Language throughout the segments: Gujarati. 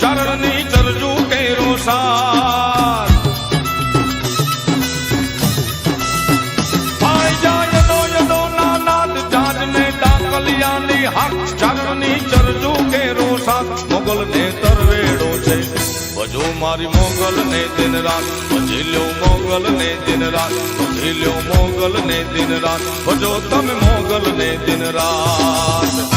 ચરણની ચરજુ કેરો સાર. મોગલ ને તરવેડો છે. ભજો મારી મોગલ ને દિન રાત. ભજી મોગલ ને દિન રાત. ભજી મોગલ ને દિન રાત. ભજો તમે મોગલ ને દિન રાત.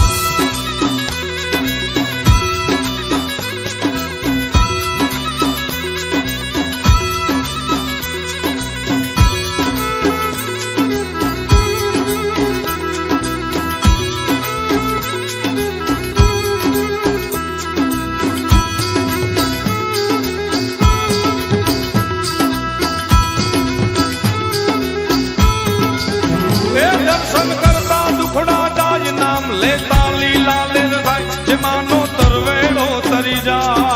દર્શન કરતા દુખડા જાય નામ લેતા લીલા લેર થાય જે માનો તરવેડો તરી જાય.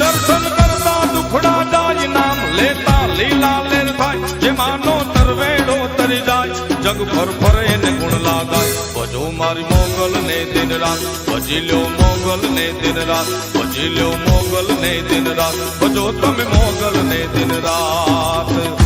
દર્શન કરતા દુખડા જાય નામ લેતા લીલા લેર થાય જે માનો તરવેડો તરી જાય. જગ ભર ફરે ને ગુણ લાગાય. ભજો મારી મોગલ રાત, ભજી લો મોગલ ને દિન રાત, ભજી લો મોગલ ને દિન રાત, ભજો તમે મોગલ ને દિન રાત.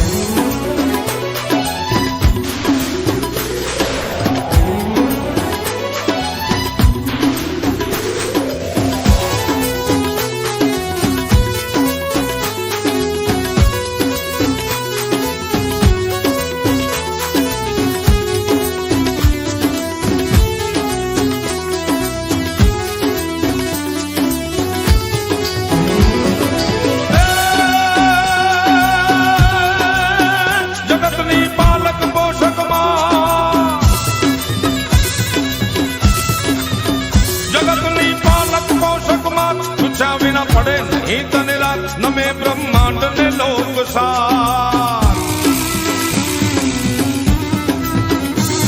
નમે બ્રહ્માંડ ને લોક સાર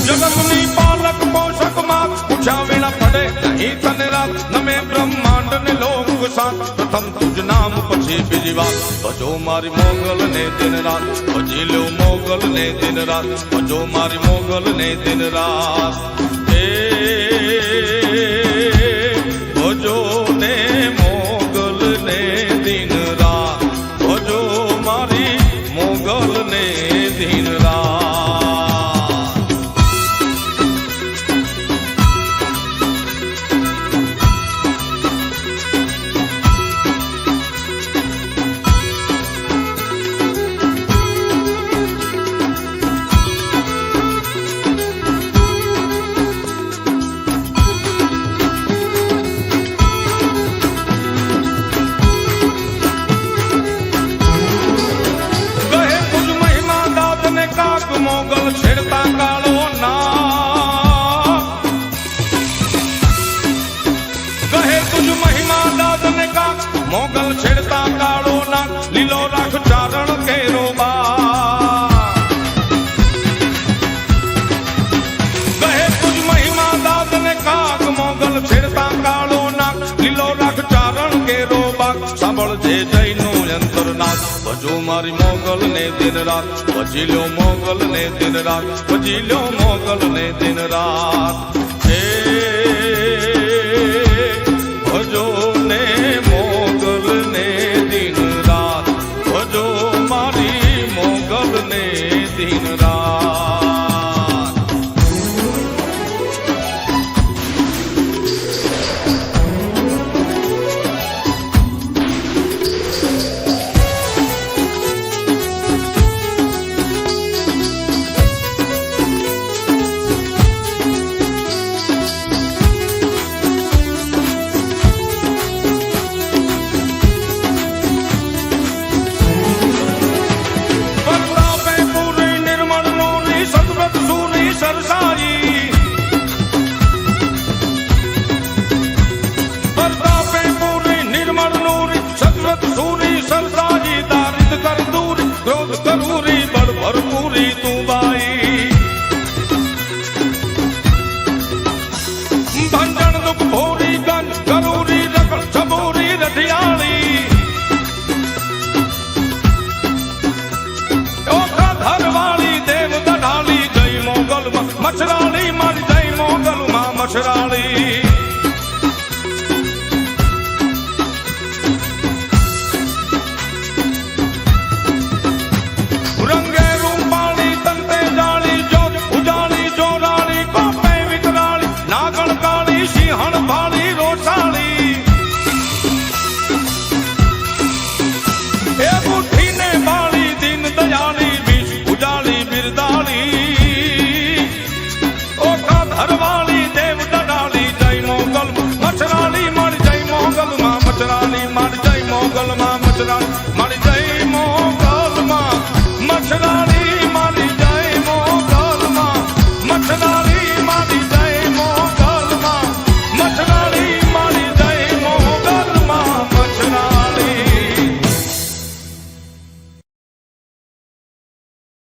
જગતની પાલક પોષકમાં પૂછ્યા વિના પડે નહીં તને રાત નમે બ્રહ્માંડ ને લોક સાર પ્રથમ તુજ નામ પછી બીજી વાત ભજો મારી મોગલ ને દિન રાત ભજી લો મોગલ ને દિન રાત ભજો મારી મોગલ ને દિન રાત એ ભજો મારી મોગલ ને દિન રાત, ભજી લો મોગલ ને દિન રાત, ભજી લો મોગલ ને દિન રાત. હે ભજો ને મોગલ ને દિન રાત, ભજો મારી મોગલ ને દિન રાત. Stop, stop. મારી